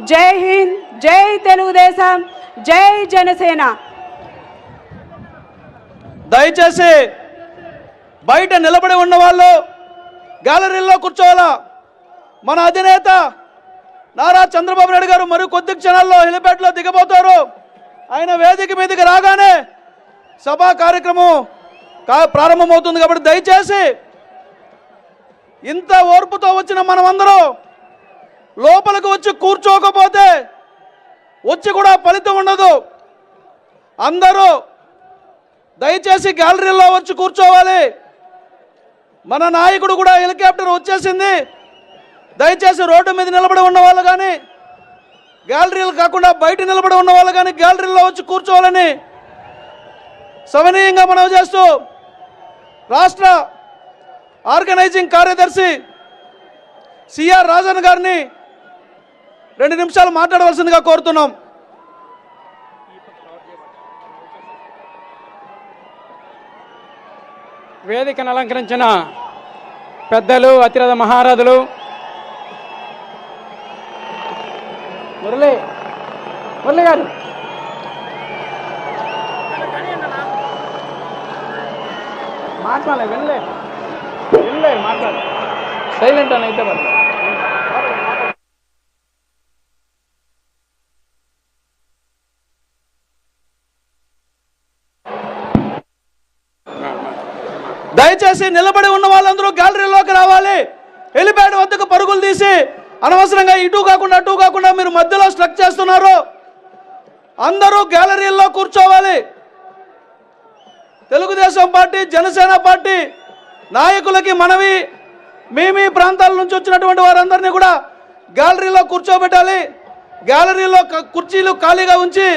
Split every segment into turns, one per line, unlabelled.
జై హింద్ జై తెలుగుదేశం జై జనసేన.
దయచేసి బయట నిలబడి ఉన్న వాళ్ళు గ్యాలరీలో కూర్చోవాలా? మన అధినేత నారా చంద్రబాబు నాయుడు గారు మరి కొద్ది క్షణాల్లో హెలిప్యాడ్లో దిగబోతారు. ఆయన వేదిక మీదకి రాగానే సభా కార్యక్రమం కా- ప్రారంభమవుతుంది కాబట్టి దయచేసి ఇంత ఓర్పుతో వచ్చిన మనమందరం లోపలికి వచ్చి కూర్చోకపోతే వచ్చి కూడా ఫలితం ఉండదు. అందరూ దయచేసి గ్యాలరీలో వచ్చి కూర్చోవాలి. మన నాయకుడు కూడా హెలికాప్టర్ వచ్చేసింది. దయచేసి రోడ్డు మీద నిలబడి ఉన్న వాళ్ళు కానీ గ్యాలరీలు కాకుండా బయట నిలబడి ఉన్న వాళ్ళు కానీ గ్యాలరీలో వచ్చి కూర్చోవాలని సవనీయంగా మనవి చేస్తూ రాష్ట్ర ఆర్గనైజింగ్ కార్యదర్శి సిఆర్ రాజన్ గారిని రెండు నిమిషాలు మాట్లాడవలసిందిగా కోరుతున్నాం.
వేదికను అలంకరించిన పెద్దలు అతిరథ మహారథులు. మురళి మురళి గారు. మాట్లాడలే వినలే. వినలే మాట్లాడలే. సైలెంట్ అని అయితే పర్లేదు.
దయచేసి నిలబడి ఉన్న వాళ్ళందరూ గ్యాలరీలోకి రావాలి. హెలిప్యాడ్ వద్దకు పరుగులు తీసి అనవసరంగా ఇటు కాకుండా అటు కాకుండా మీరు మధ్యలో స్ట్రక్ చేస్తున్నారు. అందరూ గ్యాలరీల్లో కూర్చోవాలి. తెలుగుదేశం పార్టీ జనసేన పార్టీ నాయకులకి మనవి. మీ మీ ప్రాంతాల నుంచి వచ్చినటువంటి వారందరినీ కూడా గ్యాలరీలో కూర్చోబెట్టాలి. గ్యాలరీలో కుర్చీలు ఖాళీగా ఉంచి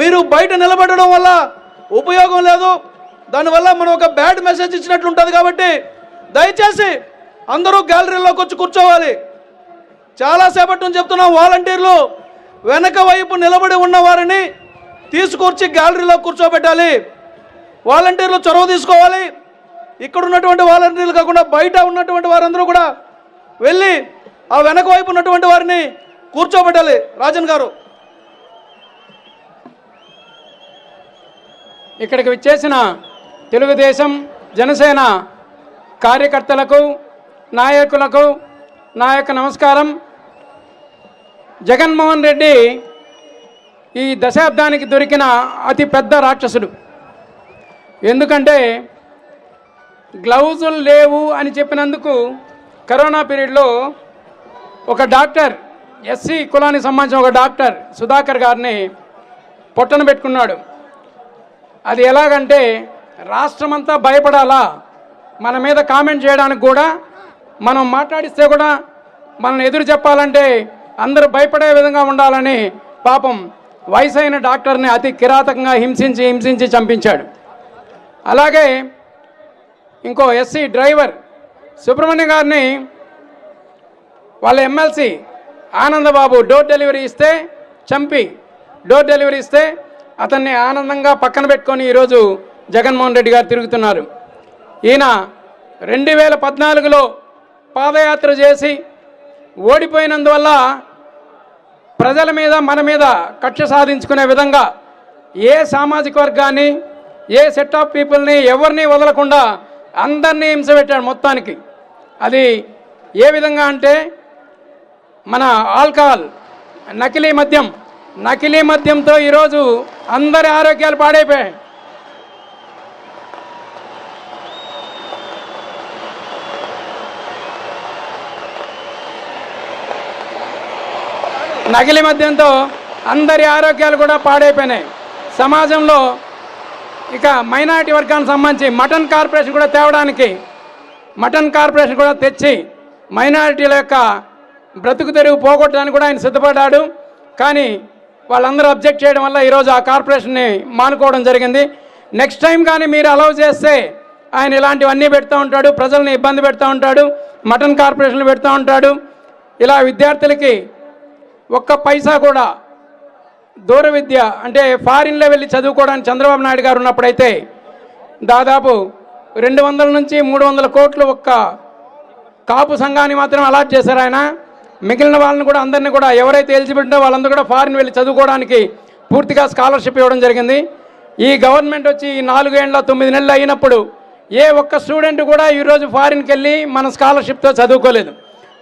మీరు బయట నిలబడడం వల్ల ఉపయోగం లేదు. దానివల్ల మనం ఒక బ్యాడ్ మెసేజ్ ఇచ్చినట్లు ఉంటుంది కాబట్టి దయచేసి అందరూ గ్యాలరీలోకి వచ్చి కూర్చోవాలి. చాలాసేపటి నుంచి చెప్తున్నాం వాలంటీర్లు వెనక వైపు నిలబడి ఉన్న వారిని తీసుకొచ్చి గ్యాలరీలో కూర్చోబెట్టాలి. వాలంటీర్లు చొరవ తీసుకోవాలి. ఇక్కడ ఉన్నటువంటి వాలంటీర్లు కాకుండా బయట ఉన్నటువంటి వారందరూ కూడా వెళ్ళి ఆ వెనక వైపు ఉన్నటువంటి వారిని కూర్చోబెట్టాలి. రాజన్ గారు.
ఇక్కడికి విచ్చేసిన తెలుగుదేశం జనసేన కార్యకర్తలకు నాయకులకు నా యొక్క నమస్కారం. జగన్మోహన్ రెడ్డి ఈ దశాబ్దానికి దొరికిన అతి పెద్ద రాక్షసుడు. ఎందుకంటే గ్లౌజులు లేవు అని చెప్పినందుకు కరోనా పీరియడ్లో ఒక డాక్టర్ ఎస్సీ కులానికి సంబంధించిన ఒక డాక్టర్ సుధాకర్ గారిని పొట్టన పెట్టుకున్నాడు. అది ఎలాగంటే రాష్ట్రమంతా భయపడాలా? మన మీద కామెంట్ చేయడానికి కూడా మనం మాట్లాడిస్తే కూడా మనం ఎదురు చెప్పాలంటే అందరూ భయపడే విధంగా ఉండాలని పాపం వయసు అయిన డాక్టర్ని అతి కిరాతకంగా హింసించి హింసించి చంపించాడు. అలాగే ఇంకో ఎస్సీ డ్రైవర్ సుబ్రహ్మణ్యం గారిని వాళ్ళ ఎమ్మెల్సీ ఆనందబాబు డోర్ డెలివరీ ఇస్తే చంపి డోర్ డెలివరీ ఇస్తే అతన్ని ఆనందంగా పక్కన పెట్టుకొని ఈరోజు జగన్మోహన్ రెడ్డి గారు తిరుగుతున్నారు. ఈయన రెండు వేల పద్నాలుగులో పాదయాత్ర చేసి ఓడిపోయినందువల్ల ప్రజల మీద మన మీద కక్ష సాధించుకునే విధంగా ఏ సామాజిక వర్గాన్ని ఏ సెట్ ఆఫ్ పీపుల్ని ఎవరిని వదలకుండా అందరినీ హింసపెట్టాడు మొత్తానికి. అది ఏ విధంగా అంటే మన ఆల్కహాల్ నకిలీ మద్యం నకిలీ మద్యంతో ఈరోజు అందరి ఆరోగ్యాలు పాడైపోయాయి. నకిలీ మద్యంతో అందరి ఆరోగ్యాలు కూడా పాడైపోయినాయి. సమాజంలో ఇక మైనారిటీ వర్గానికి సంబంధించి మటన్ కార్పొరేషన్ కూడా తేవడానికి మటన్ కార్పొరేషన్ కూడా తెచ్చి మైనారిటీల యొక్క బ్రతుకు తెరుగు పోగొట్టడానికి కూడా ఆయన సిద్ధపడ్డాడు. కానీ వాళ్ళందరూ అబ్జెక్ట్ చేయడం వల్ల ఈరోజు ఆ కార్పొరేషన్ని మానుకోవడం జరిగింది. నెక్స్ట్ టైం కానీ మీరు అలౌ చేస్తే ఆయన ఇలాంటివన్నీ పెడతా ఉంటాడు ప్రజల్ని ఇబ్బంది పెడతా ఉంటాడు మటన్ కార్పొరేషన్లు పెడతా ఉంటాడు. ఇలా విద్యార్థులకి ఒక్క పైసా కూడా దూర విద్య అంటే ఫారిన్లో వెళ్ళి చదువుకోవడానికి చంద్రబాబు నాయుడు గారు ఉన్నప్పుడైతే దాదాపు రెండు వందల నుంచి మూడు వందల కోట్లు ఒక్క కాపు సంఘాన్ని మాత్రం అలాట్ చేశారు ఆయన. మిగిలిన వాళ్ళని కూడా అందరినీ కూడా ఎవరైతే ఎలిజిబిలిటీ వాళ్ళందరూ కూడా ఫారిన్ వెళ్ళి చదువుకోవడానికి పూర్తిగా స్కాలర్షిప్ ఇవ్వడం జరిగింది. ఈ గవర్నమెంట్ వచ్చి ఈ నాలుగేళ్ళ తొమ్మిది నెలలు అయినప్పుడు ఏ ఒక్క స్టూడెంట్ కూడా ఈరోజు ఫారిన్కి వెళ్ళి మన స్కాలర్షిప్తో చదువుకోలేదు.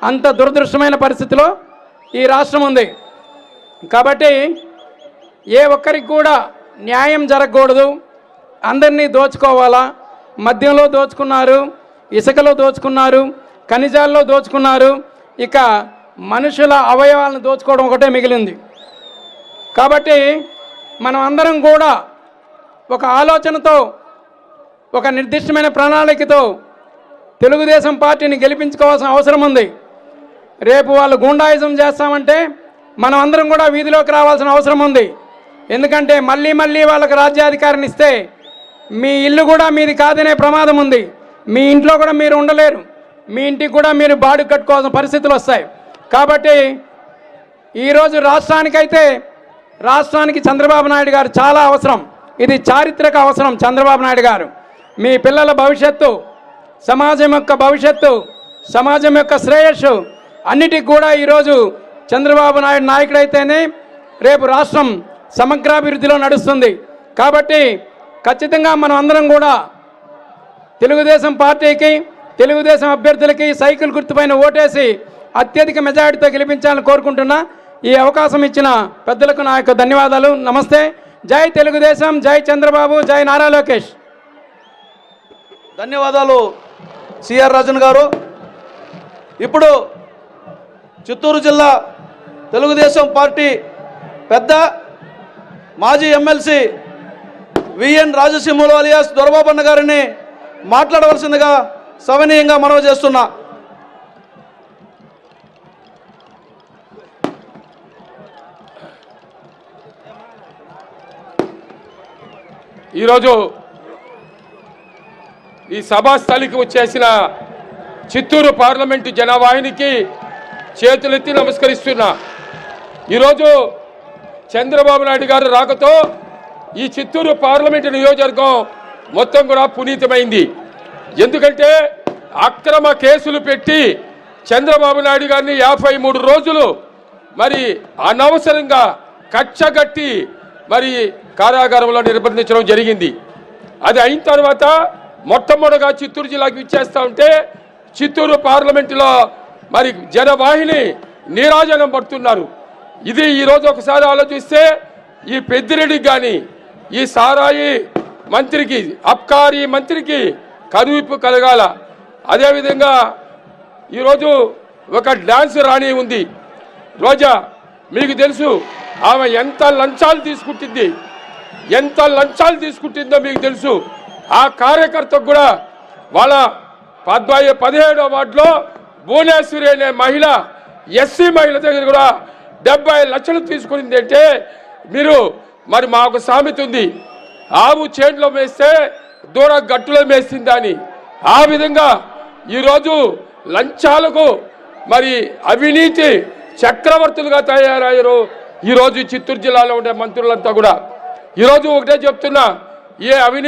అంత దురదృష్టమైన పరిస్థితిలో ఈ రాష్ట్రం ఉంది. కాబట్టి ఏ ఒక్కరికి కూడా న్యాయం జరగకూడదు. అందరినీ దోచుకోవాలా? మద్యంలో దోచుకున్నారు ఇసుకలో దోచుకున్నారు ఖనిజాల్లో దోచుకున్నారు. ఇక మనుషుల అవయవాలను దోచుకోవడం ఒకటే మిగిలింది. కాబట్టి మనం అందరం కూడా ఒక ఆలోచనతో ఒక నిర్దిష్టమైన ప్రణాళికతో తెలుగుదేశం పార్టీని గెలిపించుకోవాల్సిన అవసరం ఉంది. రేపు వాళ్ళు గుండాయిజం చేస్తామంటే మనం అందరం కూడా వీధిలోకి రావాల్సిన అవసరం ఉంది. ఎందుకంటే మళ్ళీ మళ్ళీ వాళ్ళకు రాజ్యాధికారిని ఇస్తే మీ ఇల్లు కూడా మీది కాదనే ప్రమాదం ఉంది. మీ ఇంట్లో కూడా మీరు ఉండలేరు. మీ ఇంటికి కూడా మీరు బాడు కట్టుకోవాల్సిన పరిస్థితులు వస్తాయి. కాబట్టి ఈరోజు రాష్ట్రానికైతే రాష్ట్రానికి చంద్రబాబు నాయుడు గారు చాలా అవసరం. ఇది చారిత్రక అవసరం చంద్రబాబు నాయుడు గారు. మీ పిల్లల భవిష్యత్తు సమాజం యొక్క భవిష్యత్తు సమాజం యొక్క శ్రేయస్సు అన్నిటికి కూడా ఈరోజు చంద్రబాబు నాయుడు నాయకుడైతేనే రేపు రాష్ట్రం సమగ్రాభివృద్ధిలో నడుస్తుంది. కాబట్టి ఖచ్చితంగా మనం అందరం కూడా తెలుగుదేశం పార్టీకి తెలుగుదేశం అభ్యర్థులకి సైకిల్ గుర్తుపైన ఓటేసి అత్యధిక మెజారిటీతో గెలిపించాలని కోరుకుంటున్నా. ఈ అవకాశం ఇచ్చిన పెద్దలకు నా యొక్క ధన్యవాదాలు. నమస్తే. జై తెలుగుదేశం జై చంద్రబాబు జై నారా లోకేష్.
ధన్యవాదాలు సిఆర్ రాజన్ గారు. ఇప్పుడు చిత్తూరు జిల్లా తెలుగుదేశం పార్టీ పెద్ద మాజీ ఎమ్మెల్సీ విఎన్ రాజసింహులు అలియాస్ దొరబాబన్న గారిని మాట్లాడవలసిందిగా సవనీయంగా మనవి చేస్తున్నా.
ఈరోజు ఈ సభాస్థలికి వచ్చేసిన చిత్తూరు పార్లమెంటు జనవాహినికి చేతులెత్తి నమస్కరిస్తున్నా. ఈరోజు చంద్రబాబు నాయుడు గారు రాకతో ఈ చిత్తూరు పార్లమెంటు నియోజకవర్గం మొత్తం కూడా పునీతమైంది. ఎందుకంటే అక్రమ కేసులు పెట్టి చంద్రబాబు నాయుడు గారిని యాభై మూడు రోజులు మరి అనవసరంగా కచ్చగట్టి మరి కారాగారంలో నిర్బంధించడం జరిగింది. అది అయిన తర్వాత మొట్టమొదటిగా చిత్తూరు జిల్లాకి ఇచ్చేస్తా ఉంటే చిత్తూరు పార్లమెంటులో మరి జనవాహిని నీరాజనం పడుతున్నారు. ఇది ఈరోజు ఒకసారి ఆలోచిస్తే ఈ పెద్దిరెడ్డికి కానీ ఈ సారాయి మంత్రికి అబ్కారీ మంత్రికి కరువిప్పు కలగాల. అదేవిధంగా ఈరోజు ఒక డ్యాన్స్ రాణి ఉంది. రోజా మీకు తెలుసు ఆమె ఎంత లంచాలు తీసుకుంటుంది ఎంత లంచాలు తీసుకుంటుందో మీకు తెలుసు. ఆ కార్యకర్తకు కూడా వాళ్ళ పద్నాయి పదిహేడో వార్డులో భువనేశ్వరి అనే మహిళ ఎస్సీ మహిళ దగ్గర కూడా డెబ్బై లక్షలు తీసుకునింది అంటే మీరు మరి మాకు సామెత ఉంది. ఆవు చేనులో మేస్తే దూర గట్టులో మేస్తుందా అని. ఆ విధంగా ఈరోజు లంచాలకు మరి అవినీతి చక్రవర్తులుగా తయారయ్యారు ఈరోజు చిత్తూరు జిల్లాలో ఉండే మంత్రులంతా కూడా. ఈరోజు ఒకటే చెప్తున్నా ఏ అవినీతి